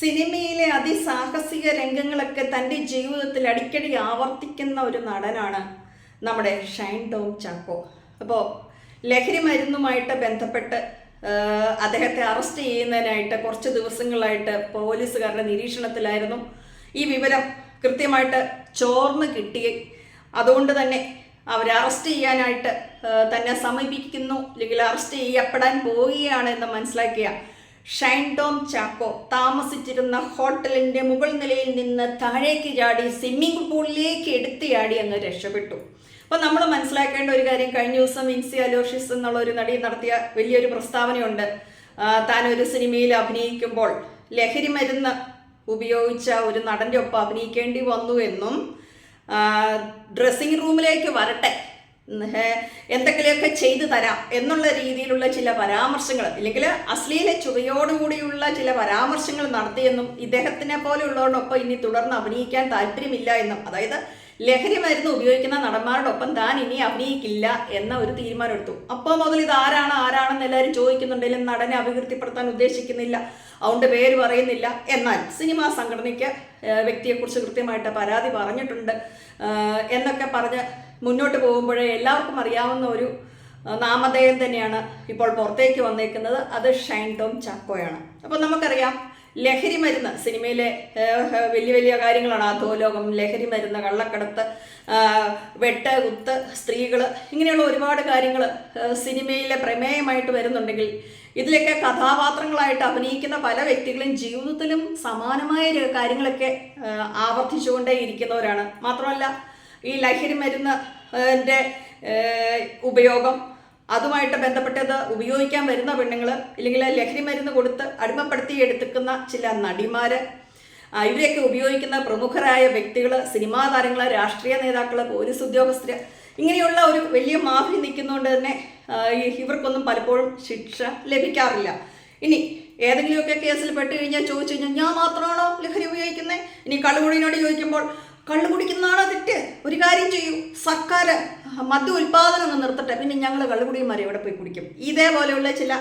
സിനിമയിലെ അതിസാഹസിക രംഗങ്ങളൊക്കെ തന്റെ ജീവിതത്തിൽ അടിക്കടി ആവർത്തിക്കുന്ന ഒരു നടനാണ് നമ്മുടെ ഷൈൻ ടോം ചാക്കോ. അപ്പോൾ ലഹരി മരുന്നുമായിട്ട് ബന്ധപ്പെട്ട് അദ്ദേഹത്തെ അറസ്റ്റ് ചെയ്യുന്നതിനായിട്ട് കുറച്ച് ദിവസങ്ങളായിട്ട് പോലീസുകാരുടെ നിരീക്ഷണത്തിലായിരുന്നു. ഈ വിവരം കൃത്യമായിട്ട് ചോർന്ന് കിട്ടി. അതുകൊണ്ട് തന്നെ അവരെ അറസ്റ്റ് ചെയ്യാനായിട്ട് തന്നെ സമീപിക്കുന്നു. അല്ലെങ്കിൽ അറസ്റ്റ് ചെയ്യപ്പെടാൻ പോവുകയാണ് എന്ന് മനസ്സിലാക്കിയ ഷൈൻ ടോം ചാക്കോ താമസിച്ചിരുന്ന ഹോട്ടലിന്റെ മുകൾ നിലയിൽ നിന്ന് താഴേക്ക് ചാടി സ്വിമ്മിംഗ് പൂളിലേക്ക് എടുത്ത് ചാടി അങ്ങ് രക്ഷപ്പെട്ടു. അപ്പോൾ നമ്മൾ മനസ്സിലാക്കേണ്ട ഒരു കാര്യം കഴിഞ്ഞ ദിവസം വിൻസി അലോഷിസ് എന്നുള്ള ഒരു നടി നടത്തിയ വലിയൊരു പ്രസ്താവനയുണ്ട്. താൻ ഒരു സിനിമയിൽ അഭിനയിക്കുമ്പോൾ ലഹരി മരുന്ന് ഉപയോഗിച്ച ഒരു നടന്റെ ഒപ്പം അഭിനയിക്കേണ്ടി വന്നു എന്നും ഡ്രസ്സിംഗ് റൂമിലേക്ക് വരട്ടെ എന്തെങ്കിലുമൊക്കെ ചെയ്തു തരാം എന്നുള്ള രീതിയിലുള്ള ചില പരാമർശങ്ങൾ ഇല്ലെങ്കിൽ അശ്ലീല ചുവയോടുകൂടിയുള്ള ചില പരാമർശങ്ങൾ നടത്തിയെന്നും ഇദ്ദേഹത്തിനെ പോലെയുള്ളവരോടൊപ്പം ഇനി തുടർന്ന് അഭിനയിക്കാൻ താല്പര്യമില്ല എന്നും അതായത് ലഹരി മരുന്ന് ഉപയോഗിക്കുന്ന നടന്മാരോടൊപ്പം താൻ ഇനി അഭിനയിക്കില്ല എന്ന ഒരു തീരുമാനം എടുത്തു അപ്പോൾ മുതൽ ഇത് ആരാണ് ആരാണെന്ന് എല്ലാവരും ചോദിക്കുന്നുണ്ടെങ്കിലും നടനെ അഭിവൃദ്ധിപ്പെടുത്താൻ ഉദ്ദേശിക്കുന്നില്ല. അതുകൊണ്ട് പേര് പറയുന്നില്ല. എന്നാൽ സിനിമാ സംഘടനയ്ക്ക് വ്യക്തിയെക്കുറിച്ച് കൃത്യമായിട്ട് പരാതി പറഞ്ഞിട്ടുണ്ട്. എന്നൊക്കെ പറഞ്ഞ് മുന്നോട്ട് പോകുമ്പോഴേ എല്ലാവർക്കും അറിയാവുന്ന ഒരു നാമധേയം തന്നെയാണ് ഇപ്പോൾ പുറത്തേക്ക് വന്നേക്കുന്നത്. അത് ഷൈൻ ടോം ചാക്കോയാണ്. അപ്പോൾ നമുക്കറിയാം ലഹരി മരുന്ന് സിനിമയിലെ വലിയ വലിയ കാര്യങ്ങളാണ്. അധോലോകം ലഹരി മരുന്ന് കള്ളക്കടത്ത് വെട്ട് കുത്ത് സ്ത്രീകൾ ഇങ്ങനെയുള്ള ഒരുപാട് കാര്യങ്ങൾ സിനിമയിലെ പ്രമേയമായിട്ട് വരുന്നുണ്ടെങ്കിൽ ഇതിലൊക്കെ കഥാപാത്രങ്ങളായിട്ട് അഭിനയിക്കുന്ന പല വ്യക്തികളും ജീവിതത്തിലും സമാനമായ കാര്യങ്ങളൊക്കെ ആവർത്തിച്ചുകൊണ്ടേ ഇരിക്കുന്നവരാണ് മാത്രമല്ല ഈ ലഹരി മരുന്ന് ഉപയോഗം അതുമായിട്ട് ബന്ധപ്പെട്ടത് ഉപയോഗിക്കാൻ വരുന്ന പെണ്ണുങ്ങൾ ഇല്ലെങ്കിൽ ലഹരി മരുന്ന് കൊടുത്ത് അടിമപ്പെടുത്തി എടുത്തുക്കുന്ന ചില നടിമാർ ഇവരെയൊക്കെ ഉപയോഗിക്കുന്ന പ്രമുഖരായ വ്യക്തികൾ സിനിമാ താരങ്ങൾ രാഷ്ട്രീയ നേതാക്കൾ പോലീസ് ഉദ്യോഗസ്ഥർ ഇങ്ങനെയുള്ള ഒരു വലിയ മാഫി നിൽക്കുന്നതുകൊണ്ട് തന്നെ ഇവർക്കൊന്നും പലപ്പോഴും ശിക്ഷ ലഭിക്കാറില്ല. ഇനി ഏതെങ്കിലുമൊക്കെ കേസിൽ പെട്ട് കഴിഞ്ഞാൽ ചോദിച്ചു കഴിഞ്ഞാൽ ഞാൻ മാത്രമാണോ ലഹരി ഉപയോഗിക്കുന്നത് ഇനി കള്ളുകുടിനോട് ചോദിക്കുമ്പോൾ കള്ളു കുടിക്കുന്നതാണോ തെറ്റ്. ഒരു കാര്യം ചെയ്യൂ. സർക്കാർ മദ്യ ഉൽപാദനം ഒന്ന് നിർത്തട്ടെ. പിന്നെ ഞങ്ങൾ മാറി എവിടെ പോയി കുടിക്കും. ഇതേപോലെയുള്ള ചില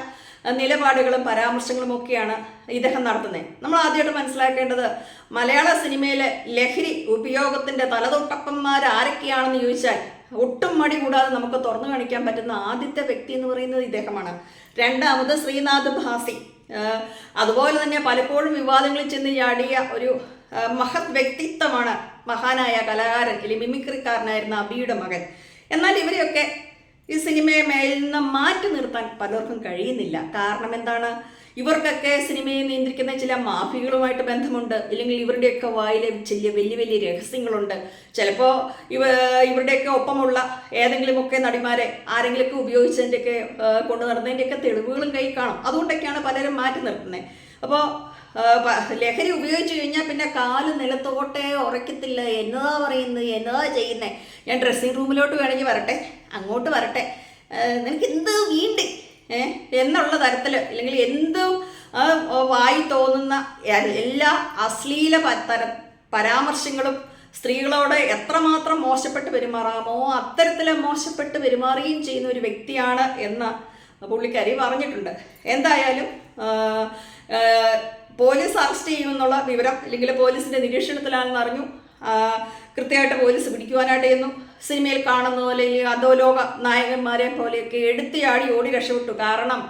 നിലപാടുകളും പരാമർശങ്ങളും ഒക്കെയാണ് ഇദ്ദേഹം നടത്തുന്നത് നമ്മൾ ആദ്യമായിട്ട് മനസ്സിലാക്കേണ്ടത് മലയാള സിനിമയിലെ ലഹരി ഉപയോഗത്തിന്റെ തലതൊട്ടപ്പന്മാർ ആരൊക്കെയാണെന്ന് ചോദിച്ചാൽ ഒട്ടും മടി കൂടാതെ നമുക്ക് തുറന്നു കാണിക്കാൻ പറ്റുന്ന ആദ്യത്തെ വ്യക്തി എന്ന് പറയുന്നത് ഇദ്ദേഹമാണ്. രണ്ടാമത് ശ്രീനാഥ് ഭാസി. അതുപോലെ തന്നെ പലപ്പോഴും വിവാദങ്ങളിൽ ചെന്ന് ചാടിയ ഒരു മഹത് വ്യക്തിത്വമാണ് മഹാനായ കലാകാരൻ അല്ലെങ്കിൽ മിമിക്രിക്കാരനായിരുന്ന അബിയുടെ മകൻ. എന്നാൽ ഇവരെയൊക്കെ ഈ സിനിമയെ മേലിൽ നിന്ന് മാറ്റി നിർത്താൻ പലർക്കും കഴിയുന്നില്ല. കാരണം എന്താണ്? ഇവർക്കൊക്കെ സിനിമയെ നിയന്ത്രിക്കുന്ന ചില മാഫികളുമായിട്ട് ബന്ധമുണ്ട്. അല്ലെങ്കിൽ ഇവരുടെയൊക്കെ വായിലെ ചില വലിയ വലിയ രഹസ്യങ്ങളുണ്ട്. ചിലപ്പോൾ ഇവ ഇവരുടെയൊക്കെ ഒപ്പമുള്ള ഏതെങ്കിലുമൊക്കെ നടിമാരെ ആരെങ്കിലുമൊക്കെ ഉപയോഗിച്ചതിന്റെയൊക്കെ കൊണ്ടു നടന്നതിന്റെയൊക്കെ തെളിവുകളും കൈ കാണും. അതുകൊണ്ടൊക്കെയാണ് പലരും മാറ്റി നിർത്തുന്നത്. അപ്പോൾ ലഹരി ഉപയോഗിച്ചു കഴിഞ്ഞാൽ പിന്നെ കാൽ നിലത്തോട്ടെ ഉറക്കത്തില്ല എന്നതാ പറയുന്നത് എന്നതാ ചെയ്യുന്നത് ഞാൻ ഡ്രസ്സിങ് റൂമിലോട്ട് വേണമെങ്കിൽ വരട്ടെ. അങ്ങോട്ട് വരട്ടെ. നിനക്ക് എന്ത് വീണ്ട്? എന്നുള്ള തരത്തിൽ അല്ലെങ്കിൽ എന്തും വായി തോന്നുന്ന എല്ലാ അശ്ലീല തരം പരാമർശങ്ങളും സ്ത്രീകളോട് എത്രമാത്രം മോശപ്പെട്ട് പെരുമാറാമോ അത്തരത്തിൽ മോശപ്പെട്ട് പെരുമാറുകയും ചെയ്യുന്ന ഒരു വ്യക്തിയാണ് എന്ന് പുള്ളിക്കാരി പറഞ്ഞിട്ടുണ്ട്. എന്തായാലും പോലീസ് അറസ്റ്റ് ചെയ്യുമെന്നുള്ള വിവരം അല്ലെങ്കിൽ പോലീസിന്റെ നിരീക്ഷണത്തിലാണെന്ന് അറിഞ്ഞു. കൃത്യമായിട്ട് പോലീസ് പിടിക്കുവാനായിട്ട് ചെയ്യുന്നു. സിനിമയിൽ കാണുന്ന പോലെ ഈ അധോലോക നായകന്മാരെ പോലെയൊക്കെ എടുത്തിയാടി ഓടി രക്ഷപ്പെട്ടു. കാരണം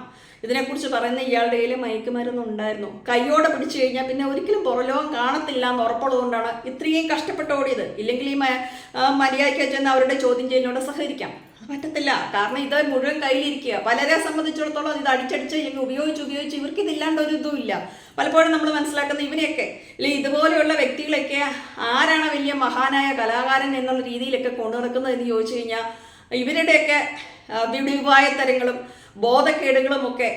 ഇതിനെക്കുറിച്ച് പറയുന്ന ഇയാളുടെ കയ്യിൽ മയക്കുമരുന്നുണ്ടായിരുന്നു കൈയോടെ പിടിച്ചു കഴിഞ്ഞാൽ പിന്നെ ഒരിക്കലും പുറലോകം കാണത്തില്ല എന്ന് ഉറപ്പുള്ളതുകൊണ്ടാണ് ഇത്രയും കഷ്ടപ്പെട്ട് ഓടിയത്. ഇല്ലെങ്കിൽ ഈ മര്യാദയ്ക്ക് ചെന്ന് അവരുടെ ചോദ്യം ചെയ്യലിനോട് സഹകരിക്കാം. പറ്റത്തില്ല. കാരണം ഇത് മുഴുവൻ കയ്യിലിരിക്കുക പലരെ സംബന്ധിച്ചിടത്തോളം ഇത് അടിച്ചടിച്ച് ഇല്ലെങ്കിൽ ഉപയോഗിച്ച് ഉപയോഗിച്ച് ഇവർക്ക് ഇതില്ലാണ്ട് ഒരു ഇതും ഇല്ല. പലപ്പോഴും നമ്മൾ മനസ്സിലാക്കുന്ന ഇവരെയൊക്കെ അല്ലെങ്കിൽ ഇതുപോലെയുള്ള വ്യക്തികളൊക്കെ ആരാണ് വലിയ മഹാനായ കലാകാരൻ എന്നുള്ള രീതിയിലൊക്കെ കൊണ്ടു നടക്കുന്നത് എന്ന് ചോദിച്ചു കഴിഞ്ഞാൽ ഇവരുടെയൊക്കെ വിടിവായത്തരങ്ങളും ബോധക്കേടുകളും ഒക്കെ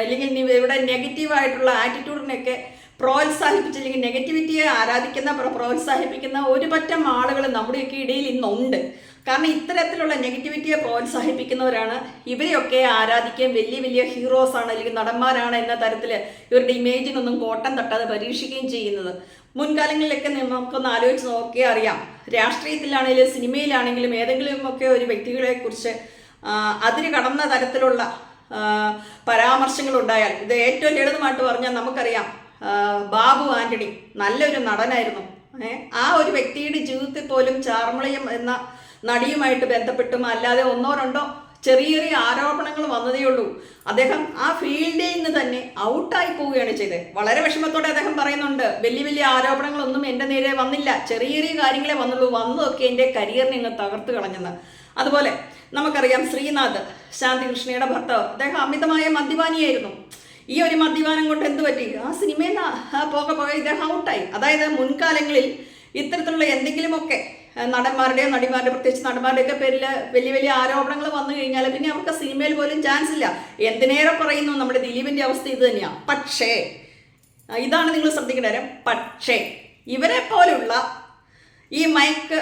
അല്ലെങ്കിൽ ഇവരുടെ നെഗറ്റീവായിട്ടുള്ള ആറ്റിറ്റ്യൂഡിനെയൊക്കെ പ്രോത്സാഹിപ്പിച്ച് അല്ലെങ്കിൽ നെഗറ്റിവിറ്റിയെ ആരാധിക്കുന്ന പ്ര- പ്രോത്സാഹിപ്പിക്കുന്ന ഒരു പറ്റം ആളുകൾ നമ്മുടെയൊക്കെ ഇടയിൽ ഇന്നുണ്ട്. കാരണം ഇത്തരത്തിലുള്ള നെഗറ്റിവിറ്റിയെ പ്രോത്സാഹിപ്പിക്കുന്നവരാണ്. ഇവരെയൊക്കെ ആരാധിക്കുകയും വലിയ വലിയ ഹീറോസ് ആണ് അല്ലെങ്കിൽ നടന്മാരാണ് എന്ന തരത്തിൽ ഇവരുടെ ഇമേജിനൊന്നും കോട്ടം തട്ടാതെ പരീക്ഷിക്കുകയും ചെയ്യുന്നത്. മുൻകാലങ്ങളിലൊക്കെ നമുക്കൊന്ന് ആലോചിച്ച് നോക്കിയാൽ അറിയാം. രാഷ്ട്രീയത്തിലാണെങ്കിലും സിനിമയിലാണെങ്കിലും ഏതെങ്കിലും ഒക്കെ ഒരു വ്യക്തികളെ കുറിച്ച് അതിന് കടന്ന തരത്തിലുള്ള പരാമർശങ്ങൾ ഉണ്ടായാൽ ഇത് ഏറ്റവും ലളിതമായിട്ട് പറഞ്ഞാൽ നമുക്കറിയാം. ബാബു ആന്റണി നല്ലൊരു നടനായിരുന്നു. ആ ഒരു വ്യക്തിയുടെ ജീവിതത്തിൽ പോലും ചാർമളയും എന്ന നടിയുമായിട്ട് ബന്ധപ്പെട്ടും അല്ലാതെ ഒന്നോ രണ്ടോ ചെറിയ ചെറിയ ആരോപണങ്ങൾ വന്നതേ ഉള്ളൂ. അദ്ദേഹം ആ ഫീൽഡിൽ നിന്ന് തന്നെ ഔട്ടായി പോവുകയാണ് ചെയ്തത്. വളരെ വിഷമത്തോടെ അദ്ദേഹം പറയുന്നുണ്ട് വലിയ വലിയ ആരോപണങ്ങളൊന്നും എന്റെ നേരെ വന്നില്ല. ചെറിയ ചെറിയ കാര്യങ്ങളെ വന്നുള്ളൂ. വന്നതൊക്കെ എന്റെ കരിയറിനെ ഇങ്ങ് തകർത്ത് കളഞ്ഞെന്ന്. അതുപോലെ നമുക്കറിയാം ശ്രീനാഥ് ശാന്തികൃഷ്ണയുടെ ഭർത്താവ്. അദ്ദേഹം അമിതമായ മദ്യപാനിയായിരുന്നു. ഈ ഒരു മദ്യപാനം കൊണ്ട് എന്ത് പറ്റി? ആ സിനിമയിൽ പോകെ പോകെ ഇദ്ദേഹം ഔട്ടായി. അതായത് മുൻകാലങ്ങളിൽ ഇത്തരത്തിലുള്ള എന്തെങ്കിലുമൊക്കെ നടന്മാരുടെയോ നടിമാരുടെ പ്രത്യേകിച്ച് നടന്മാരുടെയൊക്കെ പേരിൽ വലിയ വലിയ ആരോപണങ്ങൾ വന്നു കഴിഞ്ഞാൽ പിന്നെ അവർക്ക് സിനിമയിൽ പോലും ചാൻസ് ഇല്ല. എന്തിനേറെ പറയുന്നു നമ്മുടെ ദിലീപിന്റെ അവസ്ഥ ഇത് തന്നെയാണ് പക്ഷേ ഇതാണ് നിങ്ങൾ ശ്രദ്ധിക്കേണ്ട കാര്യം. പക്ഷേ ഇവരെ പോലുള്ള ഈ മയക്ക്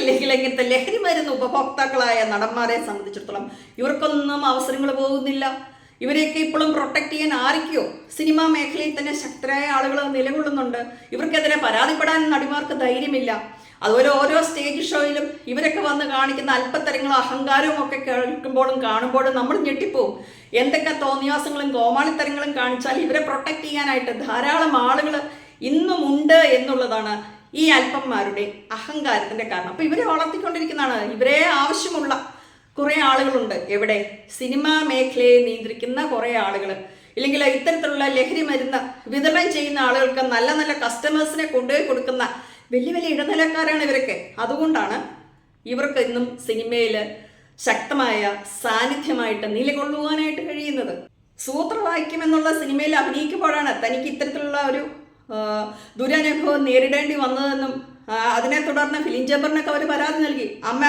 ഇല്ലെങ്കിൽ ലഹരി മരുന്ന് ഉപഭോക്താക്കളായ നടന്മാരെ സംബന്ധിച്ചിടത്തോളം ഇവർക്കൊന്നും അവസരങ്ങൾ പോകുന്നില്ല. ഇവരെയൊക്കെ ഇപ്പോഴും പ്രൊട്ടക്ട് ചെയ്യാൻ ആർക്കോ സിനിമാ മേഖലയിൽ തന്നെ ശക്തരായ ആളുകൾ നിലകൊള്ളുന്നുണ്ട്. ഇവർക്കെതിരെ പരാതിപ്പെടാൻ നടിമാർക്ക് ധൈര്യമില്ല. അതുപോലെ ഓരോ സ്റ്റേജ് ഷോയിലും ഇവരൊക്കെ വന്ന് കാണിക്കുന്ന അല്പത്തരങ്ങളും അഹങ്കാരവും ഒക്കെ കേൾക്കുമ്പോഴും കാണുമ്പോഴും നമ്മൾ ഞെട്ടിപ്പോവും. എന്തൊക്കെ തോന്നിയാസങ്ങളും കോമാളിത്തരങ്ങളും കാണിച്ചാൽ ഇവരെ പ്രൊട്ടക്ട് ചെയ്യാനായിട്ട് ധാരാളം ആളുകൾ ഇന്നും ഉണ്ട് എന്നുള്ളതാണ് ഈ അല്പന്മാരുടെ അഹങ്കാരത്തിന്റെ കാരണം. അപ്പൊ ഇവരെ വളർത്തിക്കൊണ്ടിരിക്കുന്നതാണ്. ഇവരെ ആവശ്യമുള്ള കുറേ ആളുകളുണ്ട്. എവിടെ? സിനിമാ മേഖലയെ നിയന്ത്രിക്കുന്ന കുറേ ആളുകൾ ഇല്ലെങ്കിൽ ഇത്തരത്തിലുള്ള ലഹരി മരുന്ന് വിതരണം ചെയ്യുന്ന ആളുകൾക്ക് നല്ല നല്ല കസ്റ്റമേഴ്സിനെ കൊണ്ടുപോയി കൊടുക്കുന്ന വലിയ വലിയ ഇടനിലക്കാരാണ് ഇവരൊക്കെ. അതുകൊണ്ടാണ് ഇവർക്ക് ഇന്നും സിനിമയിൽ ശക്തമായ സാന്നിധ്യമായിട്ട് നിലകൊള്ളുവാനായിട്ട് കഴിയുന്നത്. സൂത്രവാക്യം എന്നുള്ള സിനിമയിൽ അഭിനയിക്കുമ്പോഴാണ് തനിക്ക് ഇത്തരത്തിലുള്ള ഒരു ദുരനുഭവം നേരിടേണ്ടി വന്നതെന്നും അതിനെ തുടർന്ന് ഫിലിം ചേമ്പറിനൊക്കെ അവർ പരാതി നൽകി. അമ്മ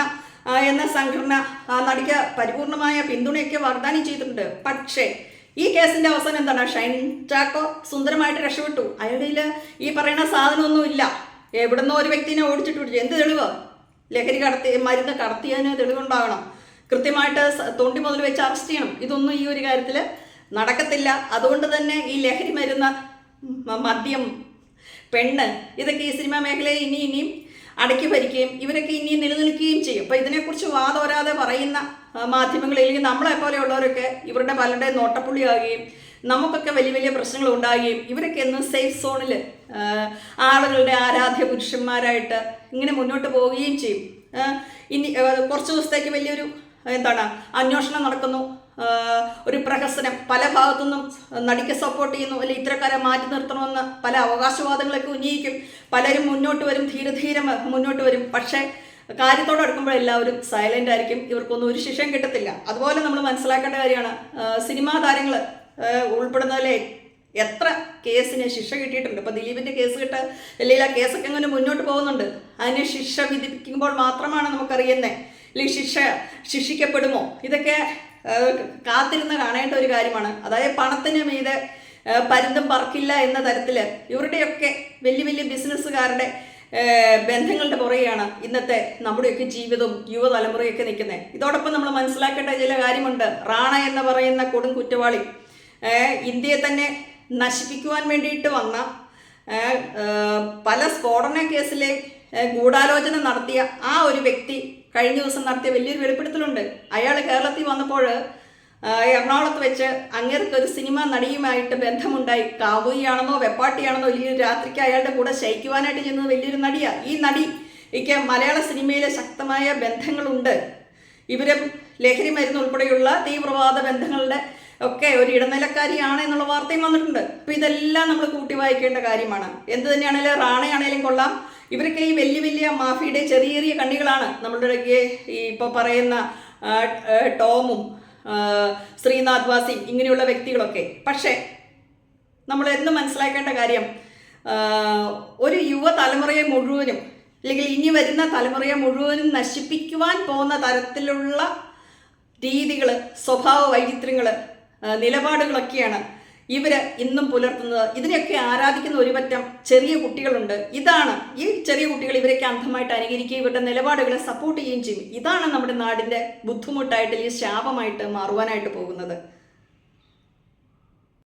എന്ന സംഘടന നടിക്ക് പരിപൂർണമായ പിന്തുണയൊക്കെ വാഗ്ദാനം ചെയ്തിട്ടുണ്ട്. പക്ഷേ ഈ കേസിന്റെ അവസാനം എന്താണ്? ഷൈൻ ചാക്കോ സുന്ദരമായിട്ട് രക്ഷപ്പെട്ടു. അയാളുടെ ഈ പറയുന്ന സാധനമൊന്നും ഇല്ല എവിടുന്നോ ഒരു വ്യക്തിനെ ഓടിച്ചിട്ട് എന്ത് തെളിവ്? ലഹരി കടത്തി മരുന്ന് കടത്തിയതിന് തെളിവുണ്ടാകണം. കൃത്യമായിട്ട് തൊണ്ടി മുതൽ വെച്ച് അറസ്റ്റ് ചെയ്യണം. ഇതൊന്നും ഈ ഒരു കാര്യത്തിൽ നടക്കത്തില്ല. അതുകൊണ്ട് തന്നെ ഈ ലഹരി മരുന്ന് മദ്യം പെണ്ണ് ഇതൊക്കെ ഈ സിനിമാ മേഖലയിൽ ഇനി ഇനിയും അടക്കി ഭരിക്കുകയും ഇവരൊക്കെ ഇനിയും നിലനിൽക്കുകയും ചെയ്യും. അപ്പൊ ഇതിനെക്കുറിച്ച് വാദോരാതെ പറയുന്ന മാധ്യമങ്ങളിൽ അല്ലെങ്കിൽ നമ്മളെ പോലെയുള്ളവരൊക്കെ ഇവരുടെ പലരുടെ നോട്ടപ്പുള്ളിയാകുകയും നമുക്കൊക്കെ വലിയ വലിയ പ്രശ്നങ്ങൾ ഉണ്ടാകുകയും ഇവരൊക്കെ എന്ന് സേഫ് സോണിൽ ആളുകളുടെ ആരാധ്യ പുരുഷന്മാരായിട്ട് ഇങ്ങനെ മുന്നോട്ട് പോവുകയും ചെയ്യും. ഇനി കുറച്ച് ദിവസത്തേക്ക് വലിയൊരു എന്താണ് അന്വേഷണം നടക്കുന്നു. ഒരു പ്രഹസനം പല ഭാഗത്തുനിന്നും നടിക്ക് സപ്പോർട്ട് ചെയ്യുന്നു അല്ലെങ്കിൽ ഇത്തരക്കാരെ മാറ്റി നിർത്തണമെന്ന് പല അവകാശവാദങ്ങളൊക്കെ ഉന്നയിക്കും. പലരും മുന്നോട്ട് വരും ധീരെ ധീരെ മുന്നോട്ട് വരും. പക്ഷേ കാര്യത്തോടെ അടുക്കുമ്പോൾ എല്ലാവരും സൈലന്റ് ആയിരിക്കും. ഇവർക്കൊന്നും ഒരു ശിക്ഷം കിട്ടത്തില്ല. അതുപോലെ നമ്മൾ മനസ്സിലാക്കേണ്ട കാര്യമാണ് സിനിമാ താരങ്ങൾ ഉൾപ്പെടുന്നതിലെ എത്ര കേസിന് ശിക്ഷ കിട്ടിയിട്ടുണ്ട്. ഇപ്പൊ ദിലീപിന്റെ കേസ് കിട്ട അല്ലെങ്കിൽ ആ കേസൊക്കെ അങ്ങനെ മുന്നോട്ട് പോകുന്നുണ്ട്? അതിന് ശിക്ഷ വിധിക്കുമ്പോൾ മാത്രമാണ് നമുക്കറിയുന്നത് അല്ലെങ്കിൽ ശിക്ഷ ശിക്ഷിക്കപ്പെടുമോ? ഇതൊക്കെ കാത്തിരുന്ന് കാണേണ്ട ഒരു കാര്യമാണ്. അതായത് പണത്തിന് മീതെ പരുന്തും പറക്കില്ല എന്ന തരത്തിൽ ഇവരുടെയൊക്കെ വലിയ വലിയ ബിസിനസ്സുകാരുടെ ബന്ധങ്ങളുടെ പുറകെയാണ് ഇന്നത്തെ നമ്മുടെയൊക്കെ ജീവിതവും യുവതലമുറയൊക്കെ നിൽക്കുന്നത്. ഇതോടൊപ്പം നമ്മൾ മനസ്സിലാക്കേണ്ട ചില കാര്യമുണ്ട്. റാണ എന്ന് പറയുന്ന കൊടും കുറ്റവാളി ഇന്ത്യയെ തന്നെ നശിപ്പിക്കുവാൻ വേണ്ടിയിട്ട് വന്ന പല സ്ഫോടന കേസിലെ ഗൂഢാലോചന നടത്തിയ ആ ഒരു വ്യക്തി കഴിഞ്ഞ ദിവസം നടത്തിയ വലിയൊരു വെളിപ്പെടുത്തലുണ്ട്. അയാൾ കേരളത്തിൽ വന്നപ്പോൾ എറണാകുളത്ത് വെച്ച് അങ്ങേർക്ക് ഒരു സിനിമ നടിയുമായിട്ട് ബന്ധമുണ്ടായി. കാവുകയാണെന്നോ വെപ്പാട്ടിയാണെന്നോ വലിയൊരു രാത്രിക്ക് അയാളുടെ കൂടെ ശയിക്കുവാനായിട്ട് ചെന്നത് വലിയൊരു നടിയാ. ഈ നടി എനിക്ക് മലയാള സിനിമയിലെ ശക്തമായ ബന്ധങ്ങളുണ്ട്. ഇവരും ലഹരി മരുന്ന് ഉൾപ്പെടെയുള്ള തീവ്രവാദ ബന്ധങ്ങളുടെ ഒക്കെ ഒരു ഇടനിലക്കാരിയാണ് എന്നുള്ള വാർത്തയും വന്നിട്ടുണ്ട്. അപ്പൊ ഇതെല്ലാം നമ്മൾ കൂട്ടി വായിക്കേണ്ട കാര്യമാണ്. എന്ത് തന്നെയാണെങ്കിലും റാണയാണേലും കൊള്ളാം. ഇവരൊക്കെ ഈ വലിയ വലിയ മാഫിയുടെ ചെറിയ ചെറിയ കണ്ണികളാണ്. നമ്മളുടെ ഈ ഇപ്പോൾ പറയുന്ന ടോമും ശ്രീനാഥ് വാസിയും ഇങ്ങനെയുള്ള വ്യക്തികളൊക്കെ. പക്ഷേ നമ്മൾ എന്ന് മനസ്സിലാക്കേണ്ട കാര്യം ഒരു യുവതലമുറയെ മുഴുവനും അല്ലെങ്കിൽ ഇനി വരുന്ന തലമുറയെ മുഴുവനും നശിപ്പിക്കുവാൻ പോകുന്ന തരത്തിലുള്ള രീതികൾ സ്വഭാവ വൈചിത്ര്യങ്ങൾ നിലപാടുകളൊക്കെയാണ് ഇവർ ഇന്നും പുലർത്തുന്നത്. ഇതിനെയൊക്കെ ആരാധിക്കുന്ന ഒരു പറ്റം ചെറിയ കുട്ടികളുണ്ട്. ഇതാണ് ഈ ചെറിയ കുട്ടികൾ ഇവരൊക്കെ അന്ധമായിട്ട് അനുകരിക്കുകയും ഇവരുടെ നിലപാടുകളെ സപ്പോർട്ട് ചെയ്യുകയും ചെയ്യും. ഇതാണ് നമ്മുടെ നാടിന്റെ ബുദ്ധിമുട്ടായിട്ട് അല്ലെങ്കിൽ ശാപമായിട്ട് മാറുവാനായിട്ട് പോകുന്നത്.